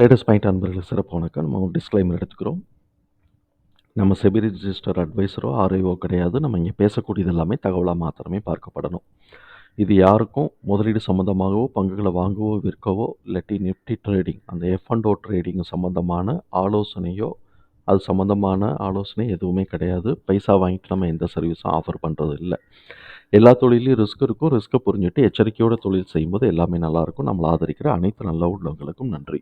Latest point அன்பர்கள் சிறப்பு வணக்கம். நம்ம ஒரு டிஸ்க்ளைமர் எடுத்துக்கிறோம். நம்ம செபி ரிஜிஸ்டர் அட்வைஸரோ ஆர்ஐஓ கிடையாது. நம்ம இங்கே பேசக்கூடியது எல்லாமே தகவலாக மாத்திரமே பார்க்கப்படணும். இது யாருக்கும் முதலீடு சம்மந்தமாகவோ பங்குகளை வாங்கவோ விற்கவோ இல்லாட்டி நிஃப்டி ட்ரேடிங் அந்த எஃப் அண்ட் ஓ ட்ரேடிங் சம்மந்தமான ஆலோசனையோ அது சம்மந்தமான ஆலோசனை எதுவுமே கிடையாது. பைசா வாங்கிட்டு நம்ம எந்த சர்வீஸும் ஆஃபர் பண்ணுறது இல்லை எல்லா தொழிலையும் ரிஸ்க் இருக்கும். ரிஸ்க்கை புரிஞ்சுட்டு எச்சரிக்கையோட தொழில் செய்யும்போது எல்லாமே நல்லாயிருக்கும் நம்மளை ஆதரிக்கிற அனைத்து நல்ல உள்ளவங்களுக்கும் நன்றி.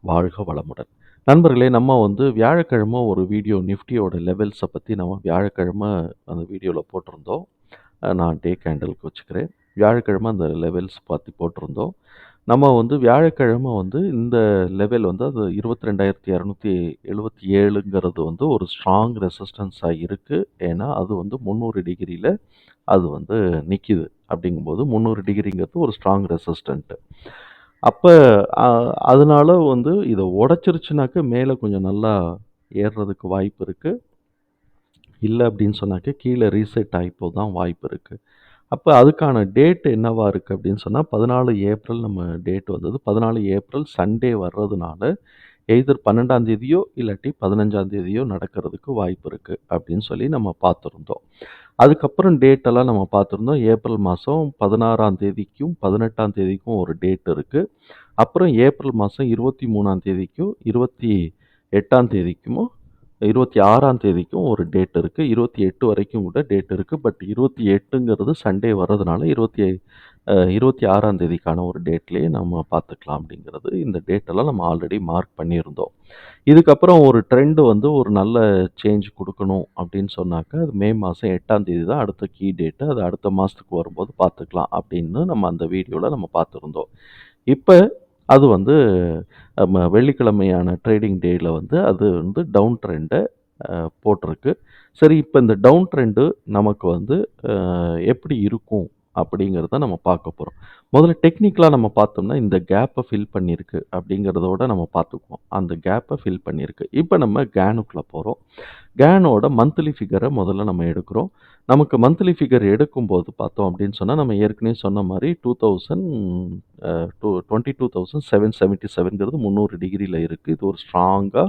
வாழ்க வளமுடன். நண்பர்களே நம்ம வந்து வியாழக்கிழமை ஒரு வீடியோ நிஃப்டியோட லெவல்ஸை பற்றி நம்ம வியாழக்கிழமை அந்த வீடியோவில் போட்டிருந்தோம். நான் டே கேண்டலுக்கு வச்சுக்கிறேன். வியாழக்கிழமை அந்த லெவல்ஸ் பற்றி போட்டிருந்தோம். நம்ம வந்து வியாழக்கிழமை வந்து இந்த லெவல் வந்து அது இருபத்தி ரெண்டாயிரத்தி இரநூத்தி எழுபத்தி ஏழுங்கிறது வந்து ஒரு ஸ்ட்ராங் ரெசிஸ்டன்ஸாக இருக்குது ஏன்னா அது வந்து முந்நூறு டிகிரியில் அது வந்து நிற்கிது அப்படிங்கும்போது முந்நூறு டிகிரிங்கிறது ஒரு ஸ்ட்ராங் ரெசிஸ்டண்ட்டு அப்போ அதனால வந்து இதை உடச்சிருச்சுனாக்க மேலே கொஞ்சம் நல்லா ஏறுறதுக்கு வாய்ப்பு இருக்குது இல்லை அப்படின்னு சொன்னாக்க கீழே ரீசெட் ஆகிப்போ தான் வாய்ப்பு இருக்குது அப்போ அதுக்கான டேட் என்னவா இருக்குது அப்படின்னு சொன்னால் பதினாலு ஏப்ரல் நம்ம டேட் வந்தது. பதினாலு ஏப்ரல் சண்டே வர்றதுனால எய்தர் பன்னெண்டாம் தேதியோ இல்லாட்டி பதினஞ்சாம் தேதியோ நடக்கிறதுக்கு வாய்ப்பு இருக்குது அப்படின்னு சொல்லி நம்ம பார்த்துருந்தோம். அதுக்கப்புறம் டேட்டெல்லாம் நம்ம பார்த்துருந்தோம். ஏப்ரல் மாதம் பதினாறாம் தேதிக்கும் பதினெட்டாம் தேதிக்கும் ஒரு டேட் இருக்குது அப்புறம் ஏப்ரல் மாதம் இருபத்தி மூணாம் தேதிக்கும் இருபத்தி எட்டாம் தேதிக்கும் இருபத்தி ஆறாம் தேதிக்கும் ஒரு டேட் இருக்குது இருபத்தி எட்டு வரைக்கும் கூட டேட் இருக்குது பட் இருபத்தி எட்டுங்கிறது சண்டே வர்றதுனால இருபத்தி இருபத்தி ஆறாம் தேதிக்கான ஒரு டேட்லேயே நம்ம பார்த்துக்கலாம் அப்படிங்கிறது. இந்த டேட்டெல்லாம் நம்ம ஆல்ரெடி மார்க் பண்ணியிருந்தோம். இதுக்கப்புறம் ஒரு ட்ரெண்டு வந்து ஒரு நல்ல சேஞ்ச் கொடுக்கணும் அப்படின்னு சொன்னாக்கா அது மே மாதம் எட்டாம் தேதி தான் அடுத்த கீ டேட்டு அது அடுத்த மாதத்துக்கு வரும்போது பார்த்துக்கலாம் அப்படின்னு நம்ம அந்த வீடியோவில் நம்ம பார்த்துருந்தோம். இப்போ அது வந்து ம வெள்ளிக்கிழமையான ட்ரேடிங் டேயில் வந்து அது வந்து டவுன் ட்ரெண்டை போட்டிருக்கு. சரி இப்போ இந்த டவுன் ட்ரெண்டு நமக்கு வந்து எப்படி இருக்கும்? அப்படிங்கிறத நம்ம பார்க்க போகிறோம் முதல்ல டெக்னிக்கலாக நம்ம பார்த்தோம்னா இந்த கேப்பை ஃபில் பண்ணியிருக்கு அப்படிங்கிறதோட நம்ம பார்த்துக்குவோம். அந்த கேப்பை ஃபில் பண்ணியிருக்கு. இப்போ நம்ம கேனுக்குள்ளே போகிறோம் கேனோட மந்த்லி ஃபிகரை முதல்ல நம்ம எடுக்கிறோம். நமக்கு மந்த்லி ஃபிகர் எடுக்கும்போது பார்த்தோம் அப்படின்னு சொன்னால் நம்ம ஏற்கனவே சொன்ன மாதிரி two thousand two twenty two thousand seven seventy செவன்கிறது முந்நூறு டிகிரியில் இருக்குது இது ஒரு ஸ்ட்ராங்காக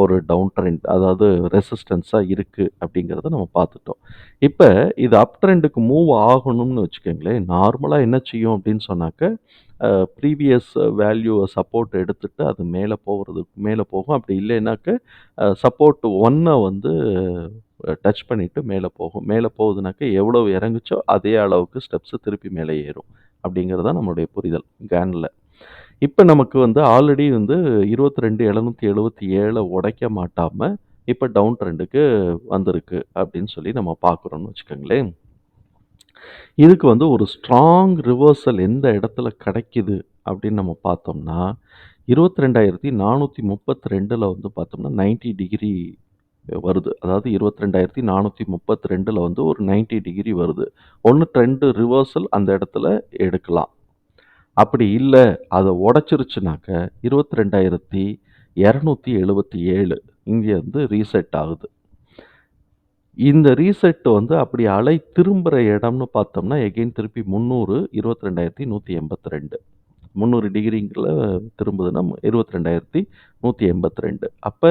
ஒரு டவுன் ட்ரெண்ட் அதாவது ரெசிஸ்டன்ஸாக இருக்குது அப்படிங்கிறத நம்ம பார்த்துட்டோம். இப்போ இது அப் ட்ரெண்டுக்கு மூவ் ஆகணும்னு வச்சுக்கோங்களேன் நார்மலாக என்ன செய்யும் அப்படின்னு சொன்னாக்க ப்ரீவியஸ் வேல்யூவை சப்போர்ட் எடுத்துகிட்டு அது மேலே போகிறதுக்கு மேலே போகும். அப்படி இல்லைனாக்க சப்போர்ட் ஒன்னை வந்து டச் பண்ணிவிட்டு மேலே போகும். மேலே போகுதுனாக்க எவ்வளோ இறங்குச்சோ அதே அளவுக்கு ஸ்டெப்ஸு திருப்பி மேலே ஏறும். அப்படிங்கிறது தான் நம்மளுடைய புரிதல். கேனில் இப்போ நமக்கு வந்து ஆல்ரெடி வந்து இருபத்தி ரெண்டு எழுநூற்றி எழுபத்தி ஏழை உடைக்க மாட்டாமல் இப்போ டவுன் ட்ரெண்டுக்கு வந்திருக்கு அப்படின்னு சொல்லி நம்ம பார்க்குறோம்னு வச்சுக்கோங்களேன். இதுக்கு வந்து ஒரு ஸ்ட்ராங் ரிவர்சல் எந்த இடத்துல கிடைக்குது அப்படின்னு நம்ம பார்த்தோம்னா இருபத்தி ரெண்டாயிரத்தி நானூற்றி முப்பத்தி ரெண்டில் வந்து பார்த்தோம்னா 90 டிகிரி வருது. அதாவது இருபத்தி ரெண்டாயிரத்தி நானூற்றி முப்பத்தி ரெண்டில் வந்து ஒரு 90 டிகிரி வருது. ஒன்று ட்ரெண்டு ரிவர்சல் அந்த இடத்துல எடுக்கலாம். அப்படி இல்லை அதை உடச்சிருச்சுனாக்க இருபத்தி ரெண்டாயிரத்தி இரநூத்தி எழுபத்தி ஏழு இங்கே வந்து ரீசெட் ஆகுது. இந்த ரீசெட் வந்து அப்படி அலை திரும்புகிற இடம்னு பார்த்தோம்னா எகெயின் திருப்பி முந்நூறு இருபத்தி ரெண்டாயிரத்தி நூற்றி எண்பத்தி ரெண்டு. முந்நூறு டிகிரிங்கில் திரும்புதுன்னா இருபத்தி ரெண்டாயிரத்தி நூற்றி எண்பத்தி ரெண்டு அப்போ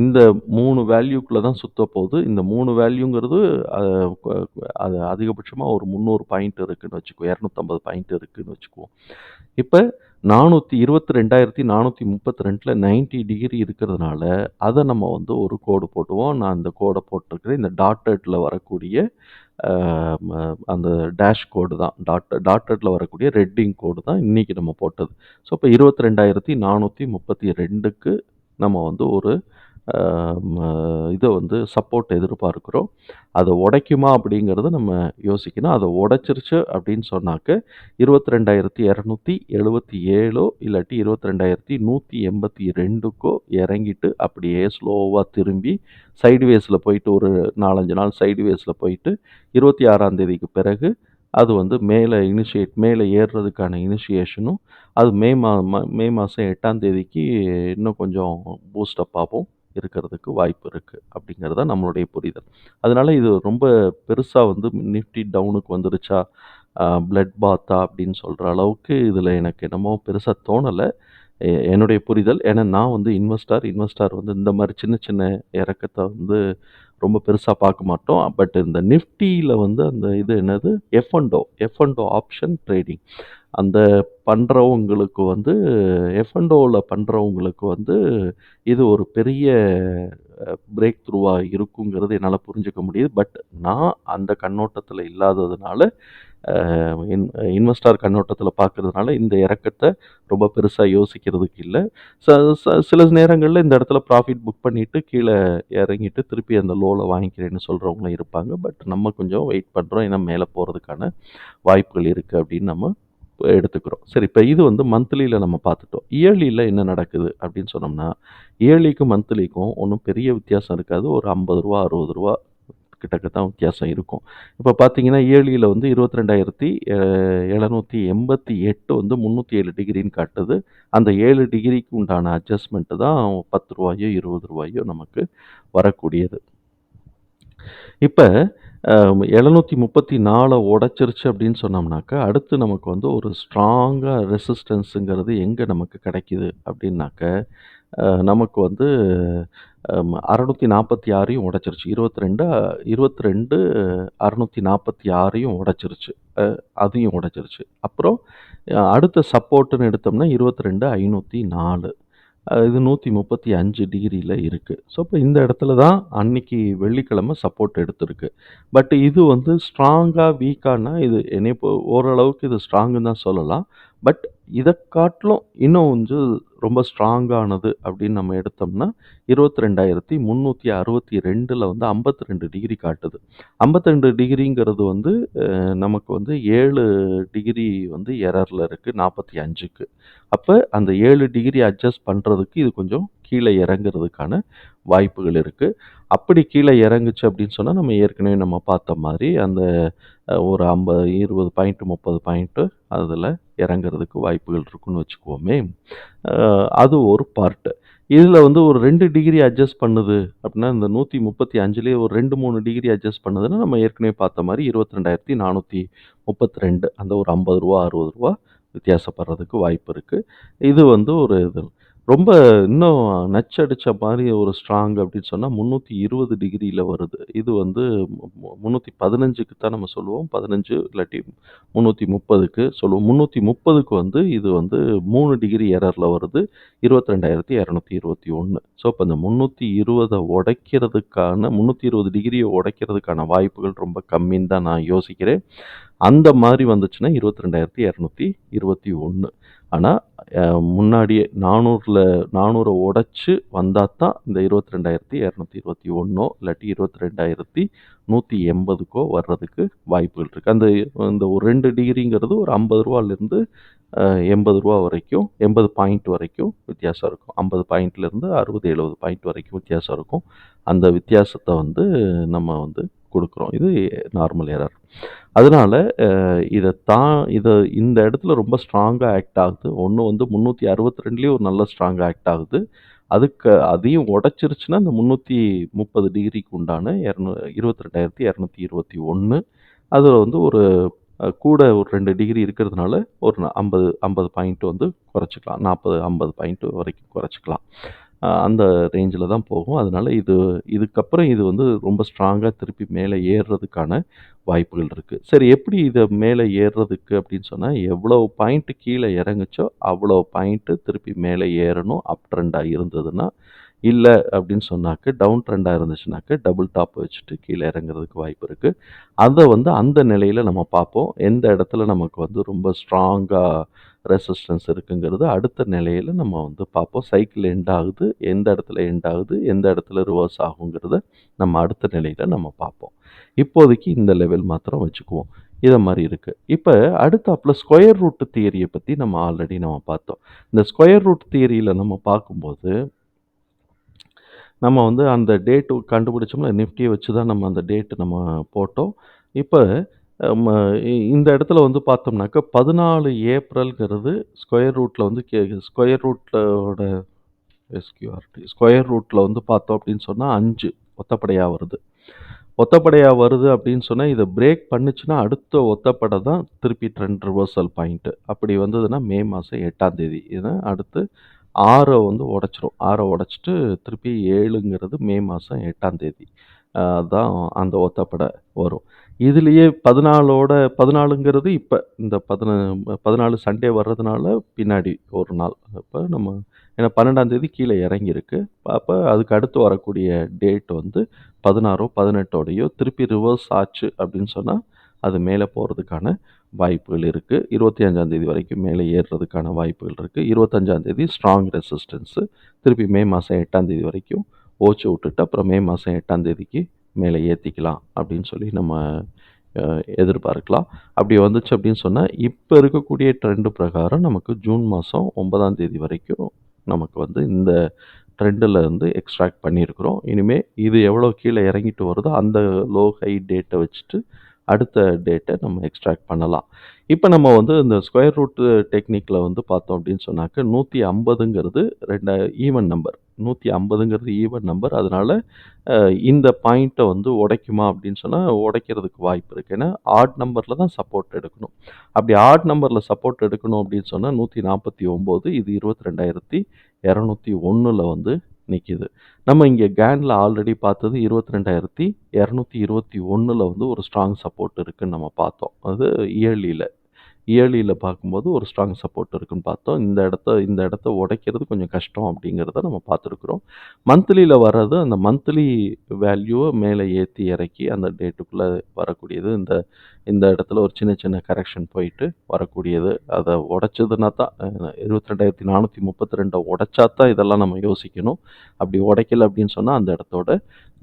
இந்த மூணு வேல்யூக்குள்ளே தான் சுத்த போகுது. இந்த மூணு வேல்யூங்கிறது அது அதிகபட்சமாக ஒரு முந்நூறு பாயிண்ட் இருக்குதுன்னு வச்சுக்குவோம். இரநூத்தம்பது பாயிண்ட் இருக்குதுன்னு வச்சுக்குவோம். இப்போ நானூற்றி இருபத்தி ரெண்டாயிரத்தி நானூற்றி முப்பத்தி ரெண்டில் நைன்ட்டி டிகிரி இருக்கிறதுனால அதை நம்ம வந்து ஒரு கோடு போட்டுவோம். நான் இந்த கோடை போட்டிருக்கிறேன். இந்த டாட்டடில் வரக்கூடிய அந்த டேஷ் கோடு தான். டாட் டாட்டடில் வரக்கூடிய ரெட்டிங் கோடு தான் இன்றைக்கி நம்ம போட்டது. ஸோ இப்போ இருபத்தி ரெண்டாயிரத்தி நானூற்றி முப்பத்தி ரெண்டுக்கு நம்ம வந்து ஒரு இதை வந்து சப்போர்ட் எதிர்பார்க்குறோம். அதை உடைக்குமா அப்படிங்கிறத நம்ம யோசிக்கணும். அதை உடைச்சிருச்சு அப்படின்னு சொன்னாக்க இருபத்தி ரெண்டாயிரத்தி இரநூத்தி எழுபத்தி ஏழோ இல்லாட்டி இருபத்தி ரெண்டாயிரத்தி நூற்றி எண்பத்தி ரெண்டுக்கோ இறங்கிட்டு அப்படியே ஸ்லோவாக திரும்பி சைடுவேஸில் போயிட்டு ஒரு நாலஞ்சு நாள் சைடுவேஸில் போயிட்டு இருபத்தி ஆறாம் தேதிக்கு பிறகு அது வந்து மேலே இனிஷியேட் மேலே ஏறுறதுக்கான இனிஷியேஷனும் அது மே மா மே மாதம் எட்டாம் தேதிக்கு இன்னும் கொஞ்சம் பூஸ்டப் ஆகும். இருக்கிறதுக்கு வாய்ப்பு இருக்குது அப்படிங்கிறது தான் நம்மளுடைய புரிதல் அதனால் இது ரொம்ப பெருசாக வந்து நிஃப்டி டவுனுக்கு வந்துருச்சா பிளட் பாத்தா அப்படின்னு சொல்கிற அளவுக்கு இதில் எனக்கு என்னமோ பெருசாக தோணலை என்னுடைய புரிதல். ஏன்னா நான் வந்து இன்வெஸ்டார். இன்வெஸ்டார் வந்து இந்த மாதிரி சின்ன சின்ன இறக்கத்தை வந்து ரொம்ப பெருசாக பார்க்க மாட்டோம். பட் இந்த நிஃப்டியில் வந்து அந்த இது என்னது F and O F and O option trading. அந்த பண்ணுறவங்களுக்கு வந்து எஃப் பண்ணுறவங்களுக்கு வந்து இது ஒரு பெரிய பிரேக் த்ரூவாக இருக்குங்கிறது என்னால் புரிஞ்சுக்க முடியுது. பட் நான் அந்த கண்ணோட்டத்தில் இல்லாததுனால, இன் இன்வெஸ்டார் கண்ணோட்டத்தில் பார்க்கறதுனால இந்த இறக்கத்தை ரொம்ப பெருசாக யோசிக்கிறதுக்கு இல்லை ச ச சில நேரங்களில் இந்த இடத்துல ப்ராஃபிட் புக் பண்ணிவிட்டு கீழே இறங்கிட்டு திருப்பி அந்த லோவில் வாங்கிக்கிறேன்னு சொல்கிறவங்களும் இருப்பாங்க. பட் நம்ம கொஞ்சம் வெயிட் பண்ணுறோம் ஏன்னா மேலே போகிறதுக்கான வாய்ப்புகள் இருக்குது அப்படின்னு நம்ம எடுத்துக்கிறோம். சரி இப்போ இது வந்து மந்த்லியில் நம்ம பார்த்துட்டோம். இயர்லியில் என்ன நடக்குது அப்படின்னு சொன்னோம்னா, இயர்லிக்கும் மந்த்லிக்கும் ஒன்றும் பெரிய வித்தியாசம் இருக்காது. ஒரு ஐம்பது ரூபா அறுபது ரூபா கிட்டக்க தான் வித்தியாசம் இருக்கும். இப்போ பார்த்தீங்கன்னா, ஏழியில் வந்து 22,788 வந்து 307 டிகிரின்னு காட்டுது. அந்த ஏழு டிகிரிக்கு உண்டான அட்ஜஸ்ட்மெண்ட்டு தான் பத்து ரூபாயோ இருபது ரூபாயோ நமக்கு வரக்கூடியது. இப்போ எழுநூற்றி முப்பத்தி நாலை உடைச்சிருச்சு அப்படின்னு சொன்னோம்னாக்கா, அடுத்து நமக்கு வந்து ஒரு ஸ்ட்ராங்காக ரெசிஸ்டன்ஸுங்கிறது எங்கே நமக்கு கிடைக்கிது அப்படின்னாக்க, நமக்கு வந்து அம் 646யும் உடைச்சிருச்சு. 22 22 646யும் உடைச்சிருச்சு. உடச்சிருச்சு அதையும் உடைச்சிருச்சு. அப்புறம் அடுத்த சப்போர்ட்டுன்னு எடுத்தோம்னா இருபத்ரெண்டு ஐநூற்றி நாலு இது நூற்றி முப்பத்தி அஞ்சு டிகிரியில் இருக்குது ஸோ, இப்போ இந்த இடத்துல தான் அன்னைக்கு வெள்ளிக்கிழமை சப்போர்ட் எடுத்திருக்கு. பட் இது வந்து ஸ்ட்ராங்காக வீக்கான்னா இது என்னை பொ ஓரளவுக்கு இது ஸ்ட்ராங்குன்னு தான் சொல்லலாம். பட் இதை காட்டிலும் இன்னும் கொஞ்சம் ரொம்ப ஸ்ட்ராங்கானது அப்படின்னு நம்ம எடுத்தோம்னா, 22,362ல வந்து 52 டிகிரி காட்டுது. 52 டிகிரிங்கிறது வந்து நமக்கு வந்து ஏழு டிகிரி வந்து எரரில் இருக்குது நாற்பத்தி அஞ்சுக்கு அப்போ அந்த ஏழு டிகிரி அட்ஜஸ்ட் பண்ணுறதுக்கு இது கொஞ்சம் கீழே இறங்குறதுக்கான வாய்ப்புகள் இருக்குது அப்படி கீழே இறங்குச்சு அப்படின்னு சொன்னால் நம்ம ஏற்கனவே நம்ம பார்த்த மாதிரி அந்த ஒரு ஐம்பது இருபது பாயிண்ட்டு முப்பது பாயிண்ட்டு அதில் இறங்குறதுக்கு வாய்ப்புகள் இருக்குன்னு வச்சுக்குவோமே. அது ஒரு பார்ட்டு இதில் வந்து ஒரு ரெண்டு டிகிரி அட்ஜஸ்ட் பண்ணுது அப்படின்னா, இந்த 135லயே ஒரு 2, 3 டிகிரி அட்ஜஸ்ட் பண்ணுதுன்னா, நம்ம ஏற்கனவே பார்த்த மாதிரி இருபத்திரெண்டாயிரத்தி நானூற்றி முப்பத்தி ரெண்டு அந்த ஒரு ஐம்பது ரூபா அறுபது ரூபா வித்தியாசப்படுறதுக்கு வாய்ப்பு இருக்குது இது வந்து ஒரு இது. ரொம்ப இன்னும் நச்சடிச்ச மாரி ஒரு ஸ்ட்ராங் அப்படின்னு சொன்னா 320 டிகிரில வருது. இது வந்து மு மு 315க்கு தான் நம்ம சொல்லுவோம். 15 இல்லாட்டி 330க்கு சொல்லுவோம். 330க்கு வந்து இது வந்து 3 டிகிரி எரர்ல வருது. 22,221 ஸோ, இப்ப இந்த 320 உடைக்கிறதுக்கான 320 டிகிரிய உடைக்கிறதுக்கான வாய்ப்புகள் ரொம்ப கம்மின்னு தான் நான் யோசிக்கிறேன். அந்த மாரி வந்துச்சுன்னா 22,221 ஆனால் முன்னாடியே நானூறில் நானூறை உடச்சி வந்தால் தான் இந்த இருபத்தி ரெண்டாயிரத்தி இரநூத்தி இருபத்தி ஒன்றோ இல்லாட்டி இருபத்தி ரெண்டாயிரத்தி நூற்றி எண்பதுக்கோ வர்றதுக்கு வாய்ப்புகள் இருக்குது அந்த இந்த ஒரு ரெண்டு டிகிரிங்கிறது ஒரு ஐம்பது ரூபாலேருந்து எண்பது ரூபா வரைக்கும் எண்பது பாயிண்ட் வரைக்கும் வித்தியாசம் இருக்கும். ஐம்பது பாயிண்ட்லேருந்து அறுபது எழுபது பாயிண்ட் வரைக்கும் வித்தியாசம் இருக்கும். அந்த வித்தியாசத்தை வந்து நம்ம வந்து கொடுக்குறோம் இது நார்மல் எரர். அதனால இதை தான் இதை இந்த இடத்துல ரொம்ப ஸ்ட்ராங்காக ஆக்ட் ஆகுது. ஒன்று வந்து 362லயே ஒரு நல்ல ஸ்ட்ராங்காக ஆக்ட் ஆகுது. அதுக்கு அதையும் உடச்சிருச்சுன்னா இந்த 330 டிகிரிக்கு உண்டான இரநூ இருபத்தி ரெண்டாயிரத்தி இரநூத்தி இருபத்தி ஒன்று அதில் வந்து ஒரு கூட ஒரு ரெண்டு டிகிரி இருக்கிறதுனால, ஒரு 50 50 பாயிண்ட் வந்து குறைச்சிக்கலாம் நாற்பது ஐம்பது பாயிண்ட் வரைக்கும் குறைச்சிக்கலாம் அந்த ரேஞ்சில் தான் போகும். அதனால இது இதுக்கப்புறம் இது வந்து ரொம்ப ஸ்ட்ராங்காக திருப்பி மேலே ஏறுறதுக்கான வாய்ப்புகள் இருக்குது சரி எப்படி இதை மேலே ஏறுறதுக்கு அப்படின்னு சொன்னால் எவ்வளோ பாயிண்ட்டு கீழே இறங்குச்சோ, அவ்வளோ பாயிண்ட்டு திருப்பி மேலே ஏறணும். அப் ட்ரெண்டாக இருந்ததுன்னா. இல்லை அப்படின்னு சொன்னாக்க, டவுன் ட்ரெண்டாக இருந்துச்சுனாக்க, டபுள் டாப் வச்சுட்டு கீழே இறங்குறதுக்கு வாய்ப்பு இருக்குது அதை வந்து அந்த நிலையில் நம்ம பார்ப்போம். எந்த இடத்துல நமக்கு வந்து ரொம்ப ஸ்ட்ராங்காக ரெசிஸ்டன்ஸ் இருக்குங்கிறது அடுத்த நிலையில் நம்ம வந்து பார்ப்போம். சைக்கிள் எண்ட் ஆகுது. எந்த இடத்துல எண்ட் ஆகுது, எந்த இடத்துல ரிவர்ஸ் ஆகுங்கிறத நம்ம அடுத்த நிலையில் நம்ம பார்ப்போம். இப்போதைக்கு இந்த லெவல் மாத்திரம் வச்சுக்குவோம். இதை மாதிரி இருக்குது இப்போ அடுத்த அடுத்தாப்புல ஸ்கொயர் ரூட் தியரியை பற்றி நம்ம ஆல்ரெடி நம்ம பார்த்தோம். இந்த ஸ்கொயர் ரூட் தியரியில் நம்ம பார்க்கும்போது நம்ம வந்து அந்த டேட்டு கண்டுபிடிச்சோம்ல, நிஃப்டியை வச்சு தான் நம்ம அந்த டேட்டு நம்ம போட்டோம். இப்போ ம இந்த இடத்துல வந்து பார்த்தோம்னாக்க, 14 ஏப்ரல்ங்கிறது ஸ்கொயர் ரூட்ல வந்து கே ஸ்கொயர் ரூட்டோட எஸ்கியூஆர்டி ஸ்கொயர் ரூட்ல வந்து பார்த்தோம் அப்படின்னு சொன்னா 5 ஒத்தப்படையா வருது. ஒத்தப்படையா வருது அப்படின்னு சொன்னா, இத பிரேக் பண்ணுச்சுன்னா, அடுத்த ஒத்தப்படை தான் திருப்பி ட்ரெண்ட் ரிவர்சல் பாயிண்ட்டு. அப்படி வந்ததுன்னா, மே மாசம் 8ஆம் தேதி. இத அடுத்து 6 வந்து உடைச்சிரும். 6 உடைச்சிட்டு திருப்பி 7ங்கிறது மே மாசம் 8ஆம் தேதி. தான் அந்த ஒத்தப்படை வரும். இதுலேயே பதினாலோட பதினாலுங்கிறது இப்போ இந்த பதின 14 சண்டே வர்றதுனால பின்னாடி ஒரு நாள். அப்போ நம்ம ஏன்னா 12ஆம் தேதி இறங்கியிருக்கு. அப்போ அதுக்கு அடுத்து வரக்கூடிய டேட் வந்து 16ஓ, 18ஓடயோ திருப்பி ரிவர்ஸ் ஆச்சு அப்படின்னு சொன்னால் அது மேலே போகிறதுக்கான வாய்ப்புகள் இருக்கு. 25ஆம் தேதி வரைக்கும் மேலே ஏறுறதுக்கான வாய்ப்புகள் இருக்கு. 25ஆம் தேதி ஸ்ட்ராங் ரெசிஸ்டன்ஸு. திருப்பி மே மாதம் 8ஆம் தேதி வரைக்கும் ஓச்சு விட்டுட்டு, அப்புறம் மே மாதம் எட்டாம் தேதிக்கு மேலே ஏற்றிக்கலாம் அப்படின்னு சொல்லி நம்ம எதிர்பார்க்கலாம். அப்படி வந்துச்சு அப்படின்னு சொன்னால் இப்போ இருக்கக்கூடிய ட்ரெண்டு பிரகாரம் நமக்கு ஜூன் மாதம் ஒன்பதாம் தேதி வரைக்கும் நமக்கு வந்து இந்த ட்ரெண்டில் இருந்து எக்ஸ்ட்ராக்ட் பண்ணியிருக்கிறோம். இனிமேல் இது எவ்வளோ கீழே இறங்கிட்டு வருதோ, அந்த லோ, ஹை டேட்டை வச்சுட்டு அடுத்த டேட்டை நம்ம எக்ஸ்ட்ராக்ட் பண்ணலாம். இப்போ நம்ம வந்து இந்த ஸ்கொயர் ரூட் டெக்னிக்கில் வந்து பார்த்தோம் அப்படின்னு சொன்னாக்க, 150ங்கிறது 2 ஈவன் நம்பர். 150ங்கிறது ஈவன் நம்பர். அதனால் இந்த பாயிண்ட்டை வந்து உடைக்குமா அப்படின்னு சொன்னால் உடைக்கிறதுக்கு வாய்ப்பு இருக்கு. ஏன்னா, ஆட் நம்பரில் தான் சப்போர்ட் எடுக்கணும். அப்படி ஆட் நம்பரில் சப்போர்ட் எடுக்கணும் அப்படின்னு சொன்னால் நூற்றி நாற்பத்தி ஒம்பது இது 22,201ல வந்து நிற்கிது நம்ம இங்கே கேண்டில் ஆல்ரெடி பார்த்தது இருபத்தி ரெண்டாயிரத்தி இரநூத்தி இருபத்தி ஒன்றில் வந்து ஒரு ஸ்ட்ராங் சப்போர்ட் இருக்குதுன்னு நம்ம பார்த்தோம். அது இயர்லியில். இயர்லியில் பார்க்கும்போது ஒரு ஸ்ட்ராங் சப்போர்ட் இருக்குன்னு பார்த்தோம். இந்த இடத்த இந்த இடத்த உடைக்கிறது கொஞ்சம் கஷ்டம் அப்படிங்கிறத நம்ம பார்த்துருக்குறோம். மந்த்லியில் வர்றது அந்த மந்த்லி வேல்யூவை மேலே ஏற்றி இறக்கி அந்த டேட்டுக்குள்ளே வரக்கூடியது. இந்த இந்த இடத்துல ஒரு சின்ன சின்ன கரெக்ஷன் போயிட்டு வரக்கூடியது. அதை உடைச்சதுன்னா தான் இருபத்ரெண்டாயிரத்தி நானூற்றி முப்பத்தி ரெண்டை உடைச்சா தான் இதெல்லாம் நம்ம யோசிக்கணும். அப்படி உடைக்கல அப்படின்னு சொன்னால் அந்த இடத்தோட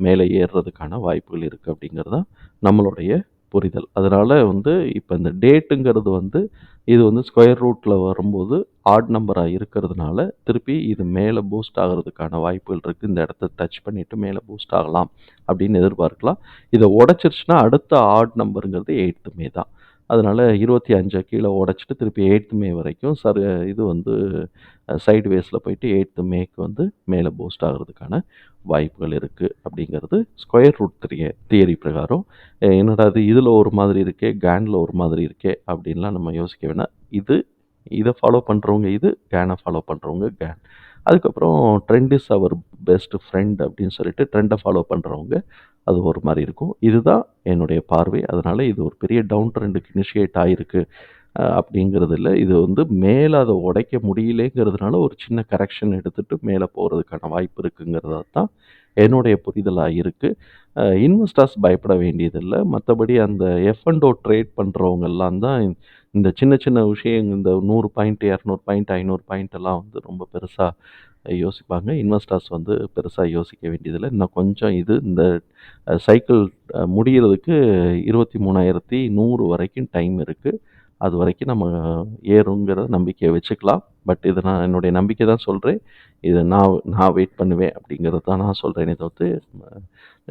மேலே ஏறுறதுக்கான வாய்ப்புகள் இருக்குது அப்படிங்கிறது தான் நம்மளுடைய புரிதல். அதனால் வந்து இப்போ இந்த டேட்டுங்கிறது வந்து இது வந்து ஸ்கொயர் ரூட்டில் வரும்போது ஆட் நம்பராக இருக்கிறதுனால, திருப்பி இது மேலே பூஸ்ட் ஆகுறதுக்கான வாய்ப்புகள் இருக்குது இந்த இடத்த டச் பண்ணிவிட்டு மேலே பூஸ்ட் ஆகலாம் அப்படின்னு எதிர்பார்க்கலாம். இதை உடச்சிருச்சுன்னா அடுத்த ஆட் நம்பருங்கிறது 8த் மே தான். அதனால 25 கீழ உடைச்சிட்டு திருப்பி எயித்து மே வரைக்கும் சரி இது வந்து சைடு சைட் வேஸ்ல போயிட்டு எயித்து மேக்கு வந்து மேலே பூஸ்ட் ஆகிறதுக்கான வாய்ப்புகள் இருக்குது அப்படிங்கிறது ஸ்கொயர் ரூட் திரிய தியரி பிரகாரம். என்னடா இது இதில் ஒரு மாதிரி இருக்கே, கேனில் ஒரு மாதிரி இருக்கே அப்படின்லாம் நம்ம யோசிக்க வேணாம். இது இதை ஃபாலோ பண்ணுறவங்க இது, கேனை ஃபாலோ பண்ணுறவங்க கேன். அதுக்கப்புறம் trend is our best friend அப்படின்னு சொல்லிட்டு ட்ரெண்டை ஃபாலோ பண்ணுறவங்க அது ஒரு மாதிரி இருக்கும். இதுதான் என்னுடைய பார்வை. அதனால் இது ஒரு பெரிய டவுன் ட்ரெண்டுக்கு இனிஷியேட் ஆகிருக்கு அப்படிங்கிறது இல்லை இது வந்து மேலே அதை உடைக்க முடியலேங்கிறதுனால ஒரு சின்ன கரெக்ஷன் எடுத்துகிட்டு மேலே போகிறதுக்கான வாய்ப்பு இருக்குங்கிறதா தான் என்னுடைய புரிதலாக இருக்குது இன்வெஸ்டர்ஸ் பயப்பட வேண்டியதில்லை. மற்றபடி அந்த எஃப் அண்ட் ஓ ட்ரேட் பண்ணுறவங்கெல்லாம் தான் இந்த சின்ன சின்ன விஷயம் இந்த நூறு பாயிண்ட், 200 பாயிண்ட், ஐநூறு பாயிண்ட் எல்லாம் வந்து ரொம்ப பெருசாக யோசிப்பாங்க. இன்வெஸ்டர்ஸ் வந்து பெருசாக யோசிக்க வேண்டியதில்லை. இன்னும் கொஞ்சம் இது இந்த சைக்கிள் முடிகிறதுக்கு இருபத்தி மூணாயிரத்தி நூறு வரைக்கும் டைம் இருக்குது அது வரைக்கும் நம்ம ஏறுங்கிற நம்பிக்கையை வச்சுக்கலாம். பட் இது நான் என்னுடைய நம்பிக்கை தான் சொல்கிறேன் இதை நான் நான் வெயிட் பண்ணுவேன் அப்படிங்கிறது தான் நான் சொல்கிறேன் தவிர்த்து,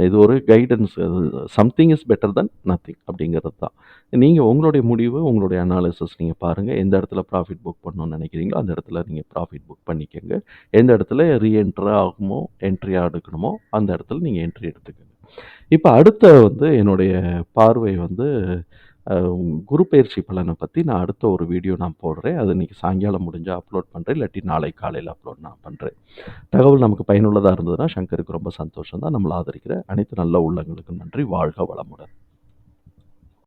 இது ஒரு கைடன்ஸ் அது something is better than nothing அப்படிங்கிறது தான். நீங்கள் உங்களுடைய முடிவு, உங்களுடைய அனாலிசிஸ் நீங்கள் பாருங்கள் எந்த இடத்துல ப்ராஃபிட் புக் பண்ணணும்னு நினைக்கிறீங்களோ, அந்த இடத்துல நீங்கள் ப்ராஃபிட் புக் பண்ணிக்கோங்க. எந்த இடத்துல ரீஎன்ட்ரி ஆகுமோ, என்ட்ரியாக எடுக்கணுமோ, அந்த இடத்துல நீங்கள் என்ட்ரி எடுத்துக்கோங்க. இப்போ அடுத்த வந்து என்னுடைய பார்வை வந்து குரு பயிற்சி பலனை பற்றி நான் அடுத்த ஒரு வீடியோ நான் போடுறேன். அது இன்னைக்கு சாயங்காலம் முடிஞ்சால் அப்லோட் பண்ணுறேன் இல்லாட்டி நாளை காலையில் அப்லோட் நான் பண்ணுறேன் தகவல் நமக்கு பயனுள்ளதாக இருந்ததுன்னா, சங்கருக்கு ரொம்ப சந்தோஷம் தான். நம்மளை ஆதரிக்கிற அனைத்து நல்ல உள்ளங்களுக்கும் நன்றி. வாழ்க வளமுடன்.